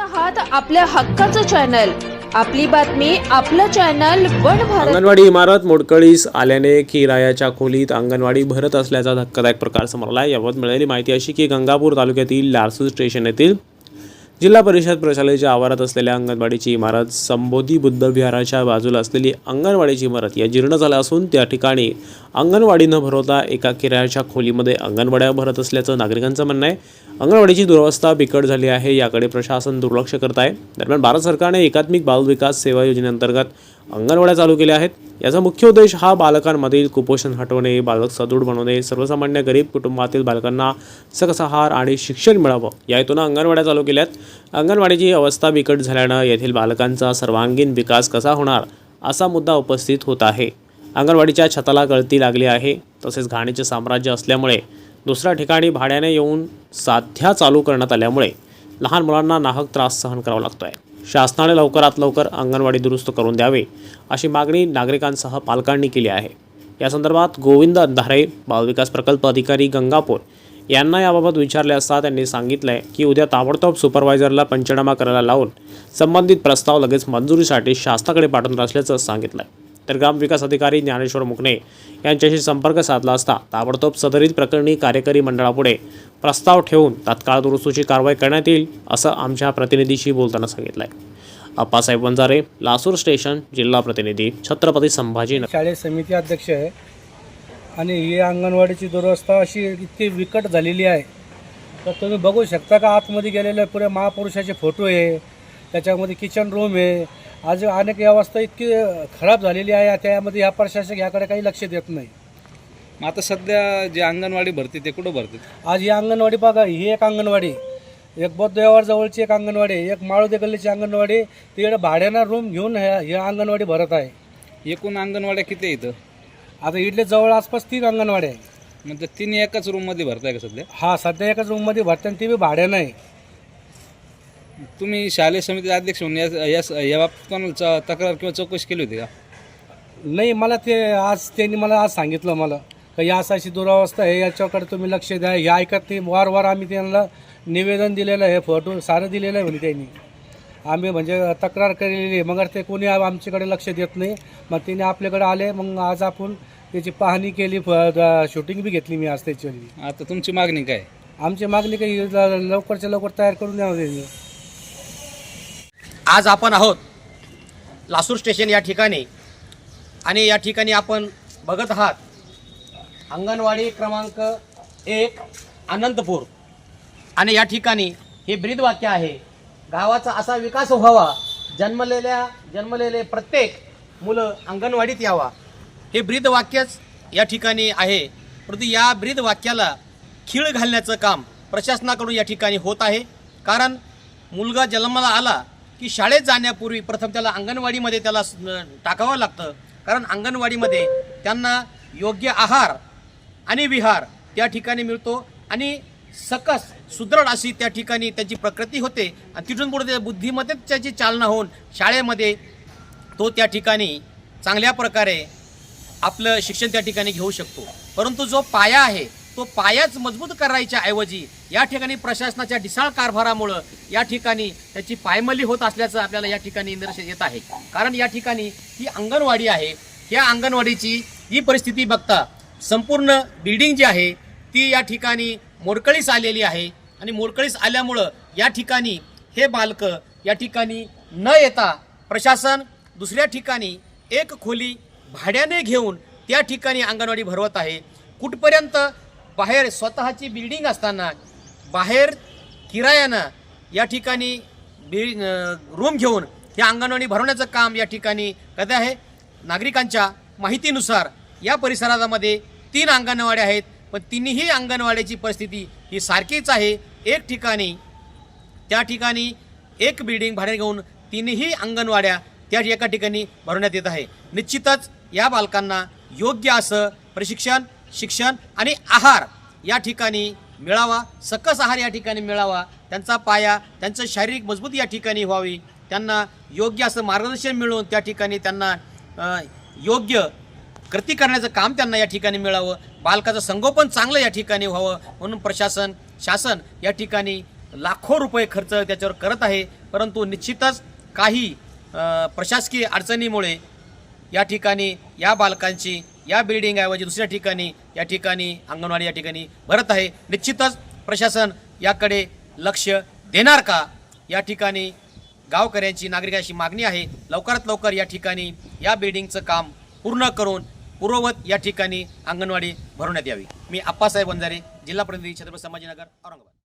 आहात आपल्या हक्काचं चॅनल. आपली बातमी आपलं चॅनल वन भारत. अंगणवाडी इमारत मोडकळीस आल्याने किरायाच्या खोलीत अंगणवाडी भरत असल्याचा धक्कादायक प्रकार समोर आला याबाबत मिळालेली माहिती अशी की गंगापूर तालुक्यातील लारसू स्टेशन येथील जिल्हा परिषद प्रशालेच्या आवारात असलेल्या अंगणवाडीची इमारत संबोधी बुद्ध विहाराच्या बाजूला असलेली अंगणवाडीची इमारत या जीर्ण झाल्या असून त्या ठिकाणी अंगणवाडी न भरवता एका किरायाच्या खोलीमध्ये अंगणवाड्या भरत असल्याचं नागरिकांचं म्हणणं आहे. अंगणवाडीची दुरवस्था बिकट झाली आहे याकडे प्रशासन दुर्लक्ष करत आहे. दरम्यान भारत सरकारने एकात्मिक बाल विकास सेवा योजनेअंतर्गत अंगणवाड्या चालू केल्या आहेत. याचा मुख्य उद्देश हा बालकांमधील कुपोषण हटवणे बालक सदृढ बनवणे सर्वसामान्य गरीब कुटुंबातील बालकांना सकस आहार आणि शिक्षण मिळावं. या हेतून अंगणवाड्या चालू केल्यात अंगणवाडीची अवस्था बिकट झाल्यानं येथील बालकांचा सर्वांगीण विकास कसा होणार असा मुद्दा उपस्थित होत आहे. अंगणवाडीच्या छताला गळती लागली आहे. तसेच घाणीचे साम्राज्य असल्यामुळे दुसऱ्या ठिकाणी भाड्याने येऊन साध्या चालू करण्यात आल्यामुळे लहान मुलांना नाहक त्रास सहन करावा लागतो आहे शासनाने लवकरात लवकर अंगणवाडी दुरुस्त करून द्यावे अशी मागणी नागरिकांसह पालकांनी केली आहे. या संदर्भात गोविंद अंधारे बालविकास प्रकल्प अधिकारी गंगापूर यांना याबाबत विचारले असता त्यांनी सांगितलं आहे की उद्या ताबडतोब सुपरवायझरला पंचनामा करायला लावून संबंधित प्रस्ताव लगेच मंजुरीसाठी शासनाकडे पाठवणार असल्याचं सांगितलं आहे तर ग्रामविकास अधिकारी ज्ञानेश्वर मुकणे यांच्याशी संपर्क साधला असता ताबडतोब सदरीत प्रकरणी कार्यकारी मंडळापुढे प्रस्ताव ठेवून तात्काळ दुरुस्तीची कारवाई करण्यात येईल असं आमच्या प्रतिनिधीशी बोलताना सांगितलं आहे अप्पासाहेब वंजारे लासूर स्टेशन जिल्हा प्रतिनिधी छत्रपती संभाजी शाळेत समिती अध्यक्ष आहे आणि ही अंगणवाडीची दुरवस्था अशी इतकी विकट झालेली आहे. तर तुम्ही बघू शकता का आतमध्ये गेलेले पुरे महापुरुषाचे फोटो आहे त्याच्यामध्ये किचन रूम आहे आज अनेक अवस्था इतकी खराब झालेली आहे त्यामध्ये ह्या प्रशासक याकडे काही लक्ष देत नाही. मग आता सध्या जे अंगणवाडी भरते ते कुठं भरते? आज ही अंगणवाडी बघा ही एक अंगणवाडी. एक बौद्ध जवळची एक अंगणवाडी आहे, एक माळुदे गल्लीची अंगणवाडी तिकडे भाड्यानं रूम घेऊन ह्या ह्या अंगणवाडी भरत आहे. एकूण अंगणवाड्या किती आहे इथं? आता इथले जवळ आसपास तीन अंगणवाड्या आहे म्हणजे तिन्ही एकाच रूममध्ये भरताय का सध्या? हा सध्या एकाच रूममध्ये भरते आणि ती बी भाड्यानं आहे. तुम्ही शालेय समितीचे अध्यक्ष म्हणून या- या या बाबतीत कोणाला च- तक्रार किंवा चौकशी केली होती का? नाही मला ते आज त्यांनी मला आज सांगितलं मला. का या अशी दुरावस्था आहे याच्याकडे तुम्ही लक्ष द्या. हे ऐकत नाही. वार वार आम्ही त्यांना निवेदन दिलेलं आहे फोटो सारं दिलेलं आहे म्हणे त्यांनी. आम्ही म्हणजे तक्रार केलेली आहे. मगर ते कोणी आमच्याकडे लक्ष देत नाही. मग तिने आपल्याकडे आले. मग आज आपण त्याची पाहणी केली. शूटिंग बी घेतली मी आज त्याची आता तुमची मागणी काय? आमची मागणी काही ल- लवकरच्या लवकर तयार करून द्यावं त्यांनी. आज आपण आहोत लासूर स्टेशन या ठिकाणी. आणि या ठिकाणी आपण बघत आहात अंगणवाडी क्रमांक एक अनंतपूर आणि या ठिकाणी हे ब्रीदवाक्य आहे गावाचा असा विकास व्हावा जन्मलेल्या जन्मलेले प्रत्येक मुलं अंगणवाडीत यावा. हे ब्रीदवाक्यच या ठिकाणी आहे. परंतु या ब्रीदवाक्याला खीळ घालण्याचं काम प्रशासनाकडून या ठिकाणी होत आहे. कारण मुलगा जन्माला आला की शाळेत जाण्यापूर्वी प्रथम त्याला अंगणवाडीमध्ये त्याला टाकावं लागतं. कारण अंगणवाडीमध्ये त्यांना योग्य आहार आणि विहार त्या ठिकाणी मिळतो आणि सकस सुदृढ अशी त्या ठिकाणी त्याची प्रकृती होते. आणि तिथून पुढे त्या बुद्धिमत्तेत त्याची चालना होऊन शाळेमध्ये तो त्या ठिकाणी चांगल्या प्रकारे आपलं शिक्षण त्या ठिकाणी घेऊ शकतो. परंतु जो पाया आहे तो पायाच मजबूत करायच्या ऐवजी या ठिकाणी प्रशासनाच्या ढिसाळ कारभारामुळं या ठिकाणी त्याची पायमली होत असल्याचं आपल्याला या ठिकाणी निदर्शन येत आहे. कारण या ठिकाणी ही अंगणवाडी आहे. या अंगणवाडीची ही परिस्थिती बघता संपूर्ण बिल्डिंग जी आहे ती या ठिकाणी मोडकळीस आलेली आहे. आणि मोडकळीस आल्यामुळं या ठिकाणी हे बालक या ठिकाणी न येता प्रशासन दुसऱ्या ठिकाणी एक खोली भाड्याने घेऊन त्या ठिकाणी अंगणवाडी भरवत आहे. कुठपर्यंत बाहेर स्वतःची बिल्डिंग असताना बाहेर किरायानं या ठिकाणी बि रूम घेऊन या अंगणवाडी भरवण्याचं काम या ठिकाणी कधी आहे. नागरिकांच्या माहितीनुसार या परिसरामध्ये तीन अंगणवाड्या आहेत पण तिन्ही अंगणवाड्याची परिस्थिती ही सारखीच आहे. एक ठिकाणी त्या ठिकाणी एक बिल्डिंग भाडे घेऊन तिन्ही अंगणवाड्या त्या एका ठिकाणी भरवण्यात येत आहे. निश्चितच या बालकांना योग्य असं प्रशिक्षण शिक्षण आणि आहार या ठिकाणी मिळावा सकस आहार या ठिकाणी मिळावा त्यांचा पाया त्यांचं शारीरिक मजबूती या ठिकाणी व्हावी त्यांना योग्य असं मार्गदर्शन मिळून त्या ठिकाणी त्यांना योग्य कृती करण्याचं काम त्यांना या ठिकाणी मिळावं बालकाचं संगोपन चांगलं या ठिकाणी व्हावं म्हणून प्रशासन शासन या ठिकाणी लाखो रुपये खर्च त्याच्यावर करत आहे परंतु निश्चितच काही प्रशासकीय अडचणीमुळे या ठिकाणी या बालकांची या बिल्डिंगऐवजी दुसऱ्या ठिकाणी या ठिकाणी अंगणवाडी या ठिकाणी भरत आहे. निश्चितच प्रशासन याकडे लक्ष देणार का? या ठिकाणी गावकऱ्यांची नागरिकांची मागणी आहे. लवकरात लवकर या ठिकाणी या बिल्डिंगचं काम पूर्ण करून पूर्ववत या ठिकाणी अंगणवाडी भरवण्यात यावी. मी आप्पासाहेब वंजारे जिल्हा प्रतिनिधी छत्रपती संभाजीनगर औरंगाबाद.